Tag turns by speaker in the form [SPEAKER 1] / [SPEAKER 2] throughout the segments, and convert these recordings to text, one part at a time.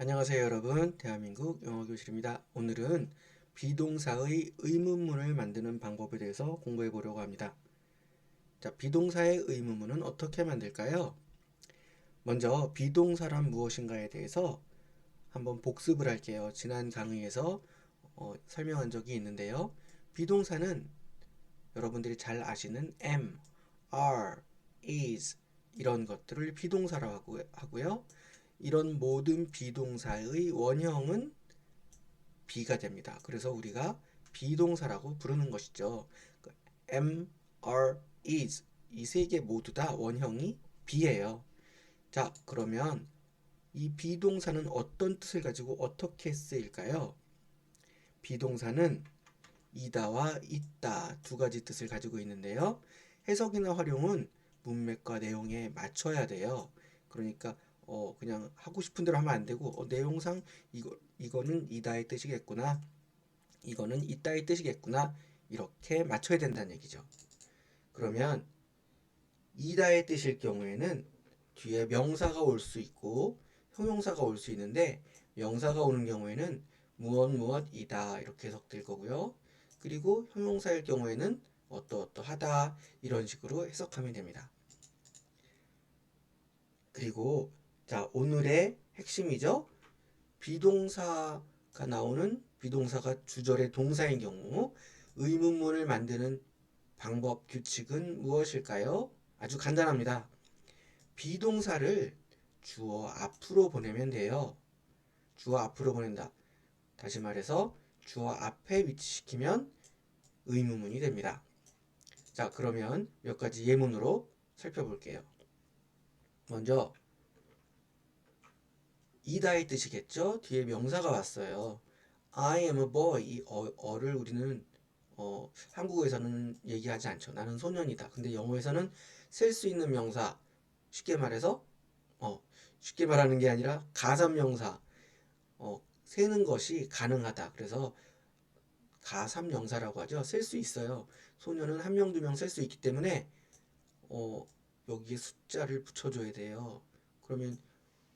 [SPEAKER 1] 안녕하세요 여러분. 대한민국 영어교실입니다. 오늘은 비동사의 의문문을 만드는 방법에 대해서 공부해 보려고 합니다. 자 비동사의 의문문은 어떻게 만들까요? 먼저 비동사란 무엇인가에 대해서 한번 복습을 할게요. 지난 강의에서 어, 설명한 적이 있는데요. 비동사는 여러분들이 잘 아시는 am, are, is 이런 것들을 비동사라고 하고요 이런 모든 비동사의 원형은 be가 됩니다. 그래서 우리가 비동사라고 부르는 것이죠. 그 am, are, is 이 세 개 모두 다 원형이 be예요. 자, 그러면 이 비동사는 어떤 뜻을 가지고 어떻게 쓰일까요? 비동사는 이다와 있다 두 가지 뜻을 가지고 있는데요. 해석이나 활용은 문맥과 내용에 맞춰야 돼요. 그러니까 어 그냥 하고 싶은 대로 하면 안 되고 어, 내용상 이거 이거는 이다의 뜻이겠구나 이거는 있다의 뜻이겠구나 이렇게 맞춰야 된다는 얘기죠. 그러면 이다의 뜻일 경우에는 뒤에 명사가 올 수 있고 형용사가 올 수 있는데 명사가 오는 경우에는 무엇 무엇이다 이렇게 해석될 거고요. 그리고 형용사일 경우에는 어떠어떠하다 이런 식으로 해석하면 됩니다. 그리고 자, 오늘의 핵심이죠. 비동사가 나오는 비동사가 주절의 동사인 경우 의문문을 만드는 방법 규칙은 무엇일까요? 아주 간단합니다. 비동사를 주어 앞으로 보내면 돼요. 주어 앞으로 보낸다. 다시 말해서 주어 앞에 위치시키면 의문문이 됩니다. 자, 그러면 몇 가지 예문으로 살펴볼게요. 먼저 이다의 뜻이겠죠? 뒤에 명사가 왔어요. I am a boy. 이 어, 어를 우리는 어, 한국어에서는 얘기하지 않죠. 나는 소년이다. 근데 영어에서는 셀수 있는 명사. 쉽게 말해서 어, 쉽게 말하는 게 아니라 가삼명사. 어, 세는 것이 가능하다. 그래서 가삼명사라고 하죠. 셀수 있어요. 소년은 한 명, 두명셀수 있기 때문에 어, 여기에 숫자를 붙여줘야 돼요. 그러면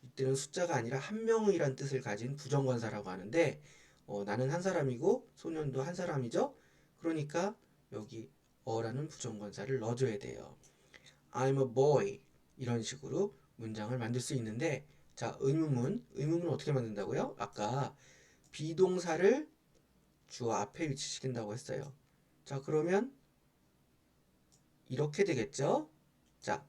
[SPEAKER 1] 이때는 숫자가 아니라 한 명이란 뜻을 가진 부정관사라고 하는데 어, 나는 한 사람이고 소년도 한 사람이죠. 그러니까 여기 어라는 부정관사를 넣어줘야 돼요. I'm a boy 이런 식으로 문장을 만들 수 있는데 자 의문문 의문문 어떻게 만든다고요? 아까 비동사를 주어 앞에 위치시킨다고 했어요. 자 그러면 이렇게 되겠죠? 자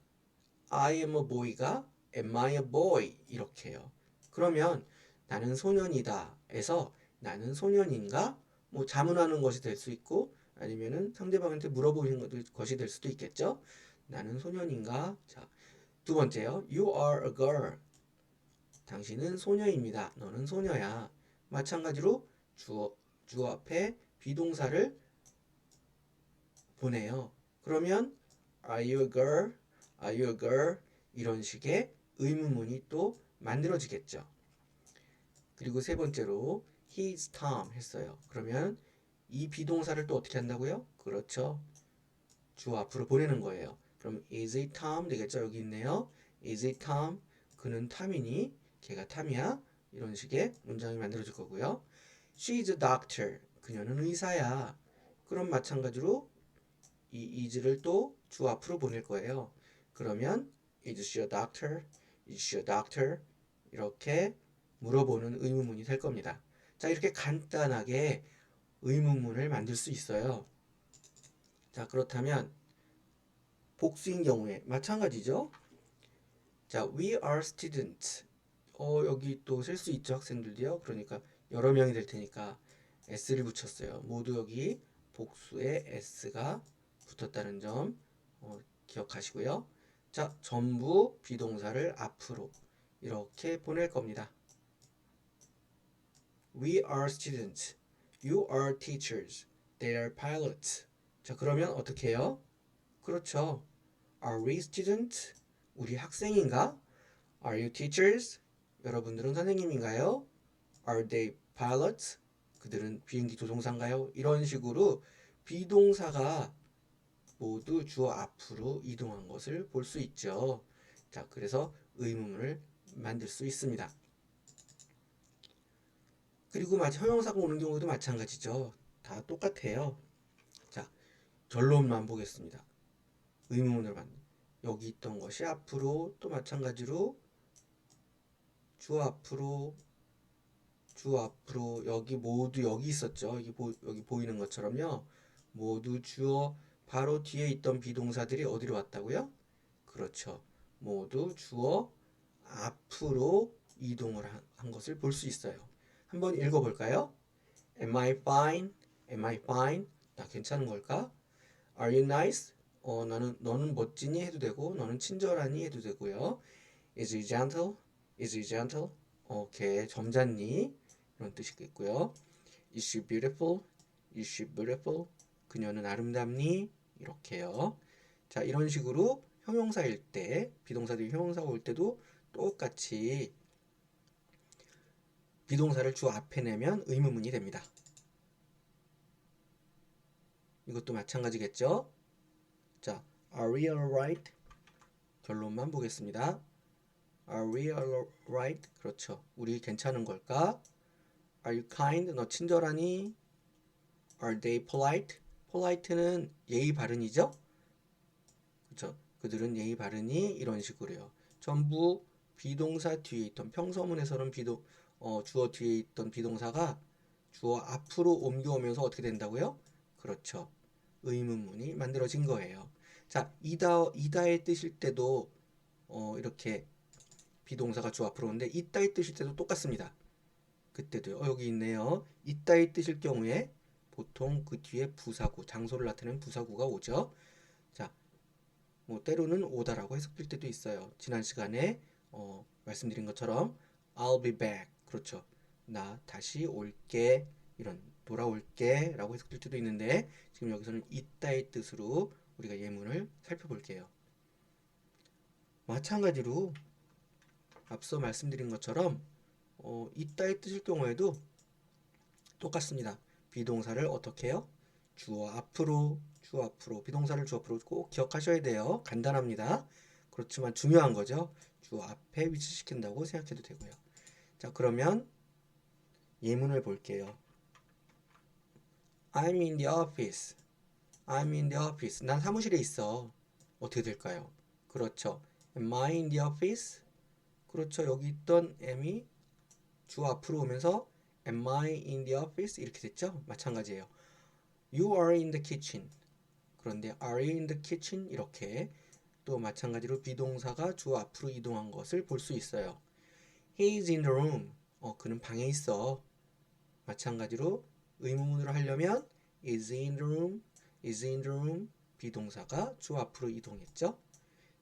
[SPEAKER 1] I am a boy가 Am I a boy? 이렇게 해요. 그러면 나는 소년이다. 에서 나는 소년인가? 뭐 자문하는 것이 될 수 있고 아니면은 상대방한테 물어보는 것이 될 수도 있겠죠. 나는 소년인가? 자, 두 번째요. You are a girl. 당신은 소녀입니다. 너는 소녀야. 마찬가지로 주어, 주어 앞에 비동사를 보내요. 그러면 Are you a girl? Are you a girl? 이런 식의 의문문이 또 만들어지겠죠. 그리고 세 번째로 he's Tom 했어요. 그러면 이 비동사를 또 어떻게 한다고요? 그렇죠. 주 앞으로 보내는 거예요. 그럼 is it Tom 되겠죠? 여기 있네요. is it Tom? 그는 탐이니 걔가 탐이야. 이런 식의 문장이 만들어질 거고요. She's a doctor. 그녀는 의사야. 그럼 마찬가지로 이 is를 또 주 앞으로 보낼 거예요. 그러면 is she a doctor? Is she a doctor? 이렇게 물어보는 의문문이 될 겁니다. 자, 이렇게 간단하게 의문문을 만들 수 있어요. 자, 그렇다면 복수인 경우에 마찬가지죠. 자, we are students. 어, 여기 또 쓸 수 있죠, 학생들도요. 그러니까 여러 명이 될 테니까 s를 붙였어요. 모두 여기 복수에 s가 붙었다는 점 어, 기억하시고요. 자, 전부 비동사를 앞으로 이렇게 보낼 겁니다. We are students. You are teachers. They are pilots. 자, 그러면 어떻게 해요? 그렇죠. Are we students? 우리 학생인가? Are you teachers? 여러분들은 선생님인가요? Are they pilots? 그들은 비행기 조종사인가요? 이런 식으로 비동사가 모두 주어 앞으로 이동한 것을 볼 수 있죠. 자, 그래서 의문문을 만들 수 있습니다. 그리고 마치 형용사가 오는 경우도 마찬가지죠. 다 똑같아요. 자, 결론만 보겠습니다. 의문문을 받는 여기 있던 것이 앞으로 또 마찬가지로 주 앞으로 주 앞으로 여기 모두 여기 있었죠. 여기 보, 여기 보이는 것처럼요. 모두 주어 바로 뒤에 있던 비동사들이 어디로 왔다고요? 그렇죠. 모두 주어 앞으로 이동을 한, 한 것을 볼 수 있어요. 한번 읽어볼까요? Am I fine? Am I fine? 나 괜찮은 걸까? Are you nice? 어, 너는 너는 멋지니 해도 되고, 너는 친절하니 해도 되고요. Is he gentle? Is he gentle? 어, 걔 점잖니? 이런 뜻이겠고요. Is she beautiful? Is she beautiful? 그녀는 아름답니? 이렇게요. 자, 이런 식으로 형용사일 때, 비동사들이 형용사가 올 때도 똑같이 비동사를 주 앞에 내면 의문문이 됩니다. 이것도 마찬가지겠죠? 자, are we alright? 결론만 보겠습니다. Are we alright? 그렇죠. 우리 괜찮은 걸까? Are you kind? 너 친절하니? Are they polite? Polite는 예의 바른이죠? 그렇죠. 그들은 예의 바르니? 이런 식으로요. 전부 비동사 뒤에 있던 평서문에서는 비동 어, 주어 뒤에 있던 비동사가 주어 앞으로 옮겨오면서 어떻게 된다고요? 그렇죠. 의문문이 만들어진 거예요. 자, 이다 이다의 뜻일 때도 어, 이렇게 비동사가 주 앞으로 오는데 있다의 뜻일 때도 똑같습니다. 그때도요. 어, 여기 있네요. 있다의 뜻일 경우에 보통 그 뒤에 부사구, 장소를 나타내는 부사구가 오죠. 자, 뭐 때로는 오다라고 해석될 때도 있어요. 지난 시간에 어, 말씀드린 것처럼 I'll be back. 그렇죠. 나 다시 올게. 이런 돌아올게 라고 해석될 때도 있는데 지금 여기서는 있다의 뜻으로 우리가 예문을 살펴볼게요. 마찬가지로 앞서 말씀드린 것처럼 어, 있다의 뜻일 경우에도 똑같습니다. 비동사를 어떻게 해요? 주어 앞으로, 주어 앞으로, 비동사를 주어 앞으로 꼭 기억하셔야 돼요. 간단합니다. 그렇지만 중요한 거죠. 주어 앞에 위치시킨다고 생각해도 되고요. 자, 그러면 예문을 볼게요. I'm in the office. I'm in the office. 난 사무실에 있어. 어떻게 될까요? 그렇죠. Am I in the office? 그렇죠. 여기 있던 am이 주 앞으로 오면서 Am I in the office? 이렇게 됐죠? 마찬가지예요. You are in the kitchen. 그런데 Are you in the kitchen? 이렇게 또 마찬가지로 비동사가 주 앞으로 이동한 것을 볼 수 있어요. He is in the room. 어, 그는 방에 있어. 마찬가지로 의문문으로 하려면 is in the room, is in the room 비동사가 주 앞으로 이동했죠.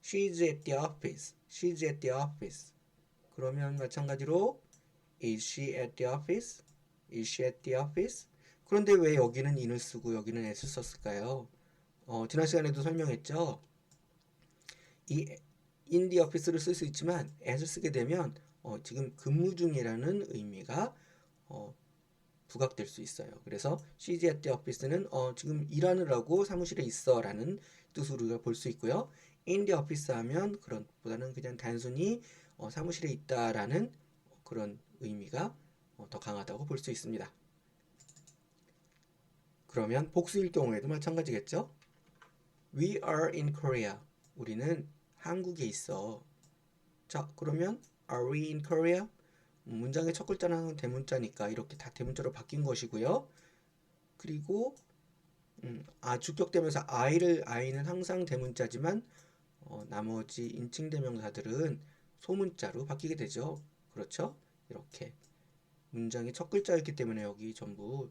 [SPEAKER 1] She's at the office. She's at the office. 그러면 마찬가지로 is she at the office? is she at the office? 그런데 왜 여기는 in을 쓰고 여기는 at을 썼을까요? 어, 지난 시간에도 설명했죠. 이 in the office를 쓸 수 있지만 at을 쓰게 되면 어, 지금 근무 중이라는 의미가 어, 부각될 수 있어요. 그래서 she's at the office는 어, 지금 일하느라고 사무실에 있어라는 뜻으로 우리가 볼 수 있고요. in the office 하면 그런 보다는 그냥 단순히 어, 사무실에 있다라는 그런 의미가 어, 더 강하다고 볼 수 있습니다. 그러면 복수일 경우에도 마찬가지겠죠? We are in Korea. 우리는 한국에 있어. 자, 그러면 Are we in Korea? 문장의 첫 글자는 대문자니까 이렇게 다 대문자로 바뀐 것이고요. 그리고 음, 아 주격되면서 I를 I는 항상 대문자지만 어, 나머지 인칭 대명사들은 소문자로 바뀌게 되죠. 그렇죠? 이렇게 문장의 첫 글자였기 때문에 여기 전부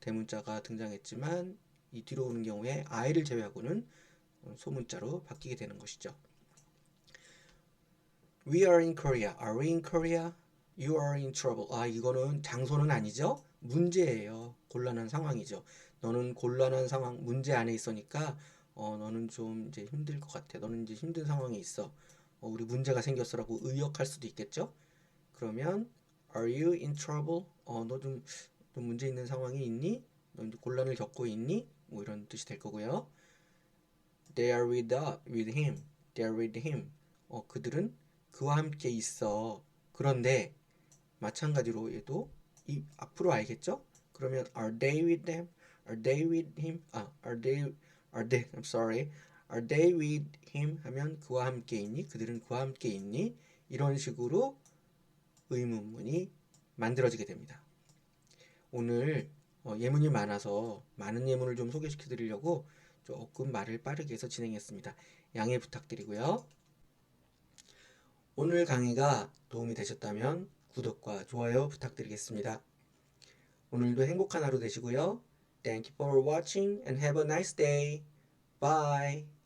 [SPEAKER 1] 대문자가 등장했지만 이 뒤로 오는 경우에 I를 제외하고는 어, 소문자로 바뀌게 되는 것이죠. We are in Korea. Are we in Korea? You are in trouble. 아, 이거는 장소는 아니죠? 문제예요. 곤란한 상황이죠. 너는 곤란한 상황, 문제 안에 있으니까 어, 너는 좀 이제 힘들 것 같아. 너는 이제 힘든 상황에 있어. 어, 우리 문제가 생겼어라고 의역할 수도 있겠죠? 그러면 Are you in trouble? 어, 너 좀 좀 문제 있는 상황이 있니? 너 곤란을 겪고 있니? 뭐 이런 뜻이 될 거고요. They are with, uh, with him. They are with him. 어, 그들은 그와 함께 있어. 그런데 마찬가지로 얘도 이 앞으로 알겠죠? 그러면 are they with them? Are they with him? 아, are they are they I'm sorry. Are they with him? 하면 그와 함께 있니? 그들은 그와 함께 있니? 이런 식으로 의문문이 만들어지게 됩니다. 오늘 어, 예문이 많아서 많은 예문을 좀 소개시켜 드리려고 조금 말을 빠르게 해서 진행했습니다. 양해 부탁드리고요. 오늘 강의가 도움이 되셨다면 구독과 좋아요 부탁드리겠습니다. 오늘도 행복한 하루 되시고요. Thank you for watching and have a nice day. Bye.